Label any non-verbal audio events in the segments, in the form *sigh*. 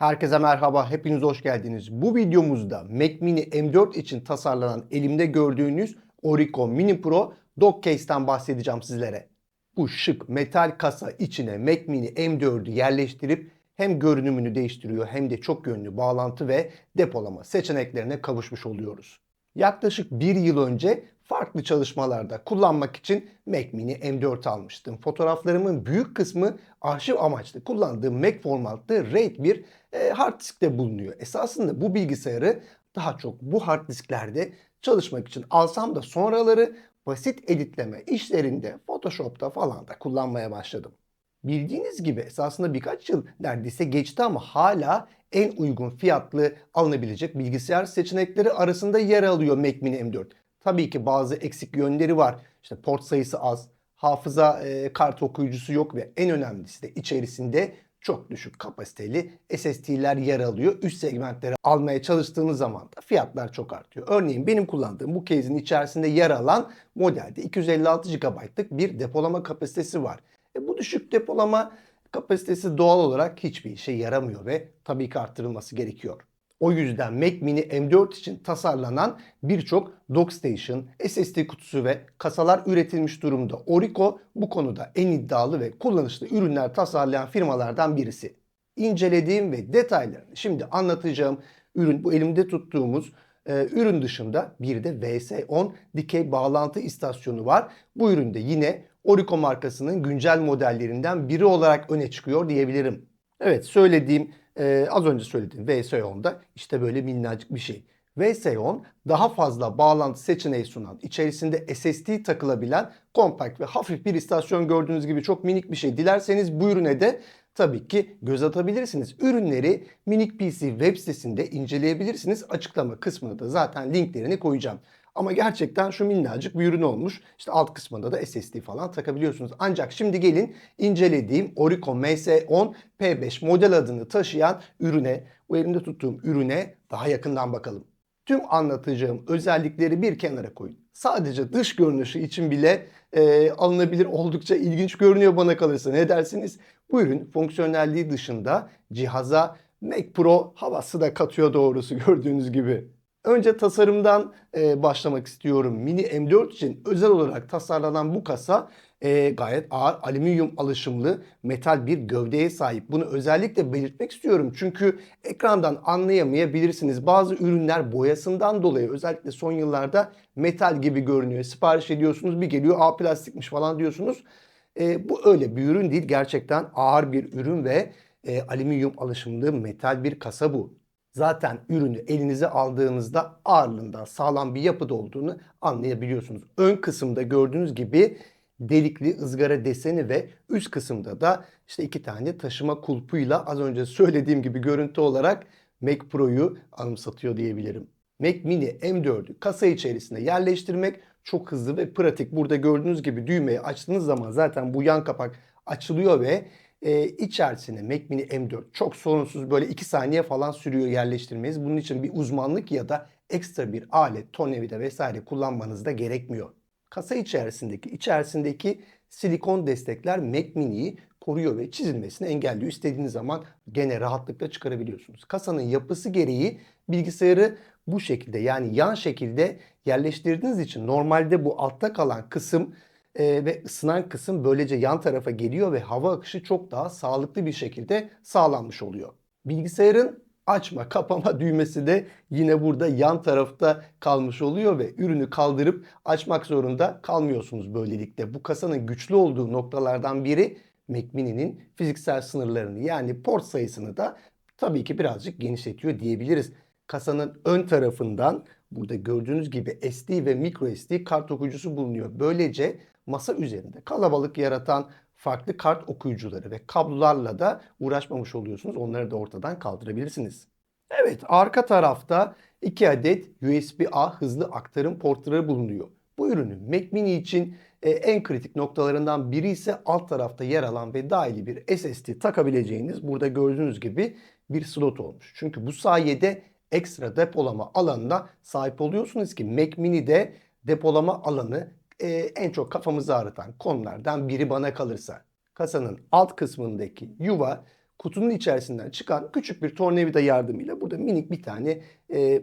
Herkese merhaba, hepiniz hoş geldiniz. Bu videomuzda Mac Mini M4 için tasarlanan elimde gördüğünüz Orico Mini Pro Dock Case'ten bahsedeceğim sizlere. Bu şık metal kasa içine Mac Mini M4'ü yerleştirip hem görünümünü değiştiriyor hem de çok yönlü bağlantı ve depolama seçeneklerine kavuşmuş oluyoruz. Yaklaşık bir yıl önce farklı çalışmalarda kullanmak için Mac Mini M4 almıştım. Fotoğraflarımın büyük kısmı arşiv amaçlı kullandığım Mac formatlı RAID bir e, hard diskte bulunuyor. Esasında bu bilgisayarı daha çok bu hard disklerde çalışmak için alsam da sonraları basit editleme işlerinde Photoshop'ta falan da kullanmaya başladım. Bildiğiniz gibi esasında birkaç yıl neredeyse geçti ama hala en uygun fiyatlı alınabilecek bilgisayar seçenekleri arasında yer alıyor Mac Mini M4. Tabii ki bazı eksik yönleri var. İşte port sayısı az, hafıza e, kart okuyucusu yok ve en önemlisi de içerisinde çok düşük kapasiteli SSD'ler yer alıyor. Üst segmentleri almaya çalıştığınız zaman da fiyatlar çok artıyor. Örneğin benim kullandığım bu case'in içerisinde yer alan modelde 256 GB'lık bir depolama kapasitesi var. E bu düşük depolama kapasitesi doğal olarak hiçbir işe yaramıyor ve tabii ki arttırılması gerekiyor. O yüzden Mac Mini M4 için tasarlanan birçok Dockstation, SSD kutusu ve kasalar üretilmiş durumda. Orico bu konuda en iddialı ve kullanışlı ürünler tasarlayan firmalardan birisi. İncelediğim ve detaylarını şimdi anlatacağım ürün bu elimde tuttuğumuz e, ürün dışında bir de VS10 dikey bağlantı istasyonu var. Bu üründe yine Orico markasının güncel modellerinden biri olarak öne çıkıyor diyebilirim. Evet söylediğim e, az önce söylediğim VS10'da işte böyle minnacık bir şey. VS10 daha fazla bağlantı seçeneği sunan, içerisinde SSD takılabilen kompakt ve hafif bir istasyon gördüğünüz gibi çok minik bir şey. Dilerseniz bu ürüne de tabii ki göz atabilirsiniz. Ürünleri Minik PC web sitesinde inceleyebilirsiniz. Açıklama kısmına da zaten linklerini koyacağım. Ama gerçekten şu minnacık bir ürün olmuş. İşte alt kısmında da SSD falan takabiliyorsunuz. Ancak şimdi gelin incelediğim Orico MS10 P5 model adını taşıyan ürüne, bu elimde tuttuğum ürüne daha yakından bakalım. Tüm anlatacağım özellikleri bir kenara koyun. Sadece dış görünüşü için bile e, alınabilir oldukça ilginç görünüyor bana kalırsa. Ne dersiniz? Bu ürün fonksiyonelliği dışında cihaza Mac Pro havası da katıyor doğrusu *laughs* gördüğünüz gibi. Önce tasarımdan e, başlamak istiyorum. Mini M4 için özel olarak tasarlanan bu kasa e, gayet ağır alüminyum alışımlı metal bir gövdeye sahip. Bunu özellikle belirtmek istiyorum. Çünkü ekrandan anlayamayabilirsiniz. Bazı ürünler boyasından dolayı özellikle son yıllarda metal gibi görünüyor. Sipariş ediyorsunuz bir geliyor a plastikmiş falan diyorsunuz. E, bu öyle bir ürün değil. Gerçekten ağır bir ürün ve e, alüminyum alışımlı metal bir kasa bu zaten ürünü elinize aldığınızda ağırlığından sağlam bir yapıda olduğunu anlayabiliyorsunuz. Ön kısımda gördüğünüz gibi delikli ızgara deseni ve üst kısımda da işte iki tane taşıma kulpuyla az önce söylediğim gibi görüntü olarak Mac Pro'yu anımsatıyor diyebilirim. Mac Mini M4'ü kasa içerisine yerleştirmek çok hızlı ve pratik. Burada gördüğünüz gibi düğmeyi açtığınız zaman zaten bu yan kapak açılıyor ve e, içerisine Mac Mini M4 çok sorunsuz böyle 2 saniye falan sürüyor yerleştirmeniz. Bunun için bir uzmanlık ya da ekstra bir alet, tornavida vesaire kullanmanız da gerekmiyor. Kasa içerisindeki içerisindeki silikon destekler Mac Mini'yi koruyor ve çizilmesini engelliyor. İstediğiniz zaman gene rahatlıkla çıkarabiliyorsunuz. Kasanın yapısı gereği bilgisayarı bu şekilde yani yan şekilde yerleştirdiğiniz için normalde bu altta kalan kısım e, ve ısınan kısım böylece yan tarafa geliyor ve hava akışı çok daha sağlıklı bir şekilde sağlanmış oluyor. Bilgisayarın açma kapama *laughs* düğmesi de yine burada yan tarafta kalmış oluyor ve ürünü kaldırıp açmak zorunda kalmıyorsunuz böylelikle. Bu kasanın güçlü olduğu noktalardan biri Mac Mini'nin fiziksel sınırlarını yani port sayısını da tabii ki birazcık genişletiyor diyebiliriz. Kasanın ön tarafından burada gördüğünüz gibi SD ve micro SD kart okuyucusu bulunuyor. Böylece masa üzerinde kalabalık yaratan farklı kart okuyucuları ve kablolarla da uğraşmamış oluyorsunuz. Onları da ortadan kaldırabilirsiniz. Evet arka tarafta 2 adet USB-A hızlı aktarım portları bulunuyor. Bu ürünün Mac Mini için e, en kritik noktalarından biri ise alt tarafta yer alan ve dahili bir SSD takabileceğiniz burada gördüğünüz gibi bir slot olmuş. Çünkü bu sayede ekstra depolama alanına sahip oluyorsunuz ki Mac Mini'de depolama alanı e, en çok kafamızı ağrıtan konulardan biri bana kalırsa. Kasanın alt kısmındaki yuva kutunun içerisinden çıkan küçük bir tornavida yardımıyla burada minik bir tane e,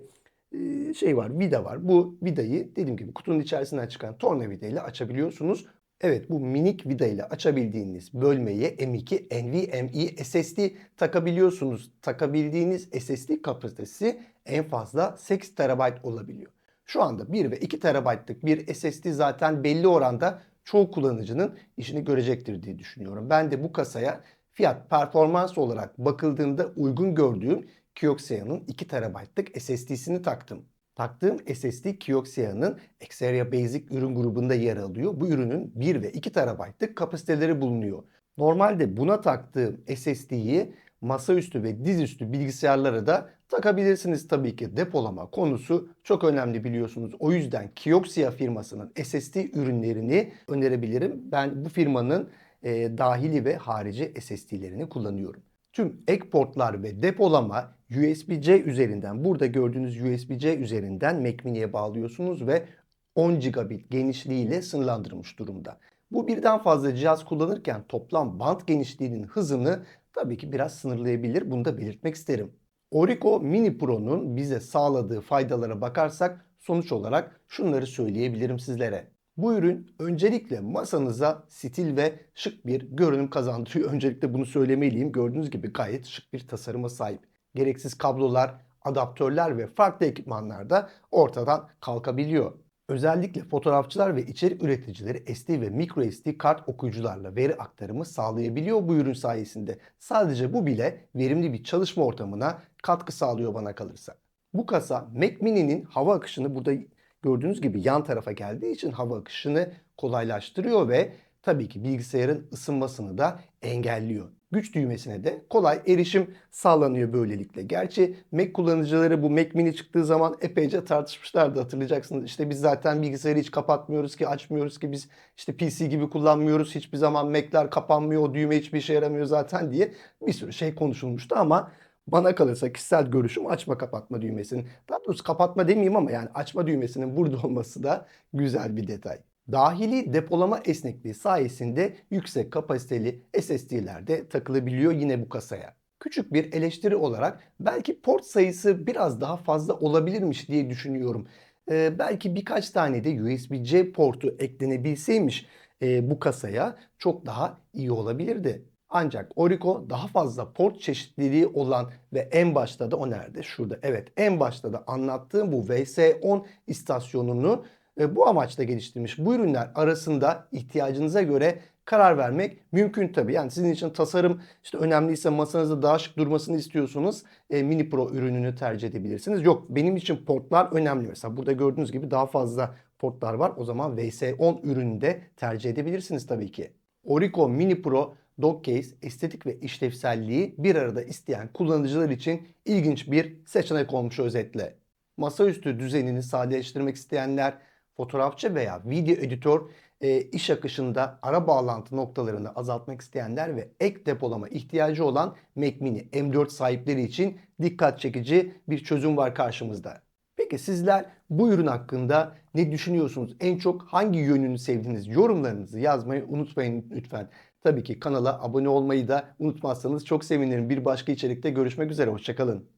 e, şey var, vida var. Bu vidayı dediğim gibi kutunun içerisinden çıkan tornavida ile açabiliyorsunuz. Evet bu minik vida ile açabildiğiniz bölmeye M2 NVMe SSD takabiliyorsunuz. Takabildiğiniz SSD kapasitesi en fazla 8 TB olabiliyor. Şu anda 1 ve 2 TB'lık bir SSD zaten belli oranda çoğu kullanıcının işini görecektir diye düşünüyorum. Ben de bu kasaya fiyat performans olarak bakıldığında uygun gördüğüm Kioxia'nın 2 TB'lık SSD'sini taktım. Taktığım SSD Kioxia'nın Xperia Basic ürün grubunda yer alıyor. Bu ürünün 1 ve 2 TB'lık kapasiteleri bulunuyor. Normalde buna taktığım SSD'yi masaüstü ve dizüstü bilgisayarlara da takabilirsiniz tabii ki. Depolama konusu çok önemli biliyorsunuz. O yüzden Kioxia firmasının SSD ürünlerini önerebilirim. Ben bu firmanın e, dahili ve harici SSD'lerini kullanıyorum. Tüm ek portlar ve depolama USB-C üzerinden burada gördüğünüz USB-C üzerinden Mac Mini'ye bağlıyorsunuz ve 10 gigabit genişliğiyle sınırlandırılmış durumda. Bu birden fazla cihaz kullanırken toplam band genişliğinin hızını tabii ki biraz sınırlayabilir. Bunu da belirtmek isterim. Orico Mini Pro'nun bize sağladığı faydalara bakarsak sonuç olarak şunları söyleyebilirim sizlere. Bu ürün öncelikle masanıza stil ve şık bir görünüm kazandırıyor. *laughs* Öncelikle bunu söylemeliyim. Gördüğünüz gibi gayet şık bir tasarıma sahip. Gereksiz kablolar, adaptörler ve farklı ekipmanlar da ortadan kalkabiliyor. Özellikle fotoğrafçılar ve içerik üreticileri SD ve microSD kart okuyucularla veri aktarımı sağlayabiliyor bu ürün sayesinde. Sadece bu bile verimli bir çalışma ortamına katkı sağlıyor bana kalırsa. Bu kasa Mac Mini'nin hava akışını burada gördüğünüz gibi yan tarafa geldiği için hava akışını kolaylaştırıyor ve tabii ki bilgisayarın ısınmasını da engelliyor. Güç düğmesine de kolay erişim sağlanıyor böylelikle. Gerçi Mac kullanıcıları bu Mac Mini çıktığı zaman epeyce tartışmışlardı hatırlayacaksınız. İşte biz zaten bilgisayarı hiç kapatmıyoruz ki açmıyoruz ki biz işte PC gibi kullanmıyoruz. Hiçbir zaman Mac'ler kapanmıyor o düğme hiçbir işe yaramıyor zaten diye bir sürü şey konuşulmuştu ama bana kalırsa kişisel görüşüm açma kapatma düğmesinin. Daha doğrusu kapatma demeyeyim ama yani açma düğmesinin burada olması da güzel bir detay. Dahili depolama esnekliği sayesinde yüksek kapasiteli SSD'ler de takılabiliyor yine bu kasaya. Küçük bir eleştiri olarak belki port sayısı biraz daha fazla olabilirmiş diye düşünüyorum. Ee, belki birkaç tane de USB-C portu eklenebilseymiş e, bu kasaya çok daha iyi olabilirdi. Ancak Orico daha fazla port çeşitliliği olan ve en başta da o nerede? Şurada. Evet en başta da anlattığım bu VS10 istasyonunu e, bu amaçla geliştirmiş. Bu ürünler arasında ihtiyacınıza göre karar vermek mümkün tabii. Yani sizin için tasarım işte önemliyse masanızda daha şık durmasını istiyorsanız e, Mini Pro ürününü tercih edebilirsiniz. Yok benim için portlar önemli. Mesela burada gördüğünüz gibi daha fazla portlar var. O zaman VS10 ürünü de tercih edebilirsiniz tabii ki. Orico Mini Pro dock case, estetik ve işlevselliği bir arada isteyen kullanıcılar için ilginç bir seçenek olmuş özetle. Masaüstü düzenini sadeleştirmek isteyenler, fotoğrafçı veya video editör e, iş akışında ara bağlantı noktalarını azaltmak isteyenler ve ek depolama ihtiyacı olan Mac Mini M4 sahipleri için dikkat çekici bir çözüm var karşımızda. Peki sizler bu ürün hakkında ne düşünüyorsunuz? En çok hangi yönünü sevdiniz? Yorumlarınızı yazmayı unutmayın lütfen. Tabii ki kanala abone olmayı da unutmazsanız çok sevinirim. Bir başka içerikte görüşmek üzere. Hoşçakalın.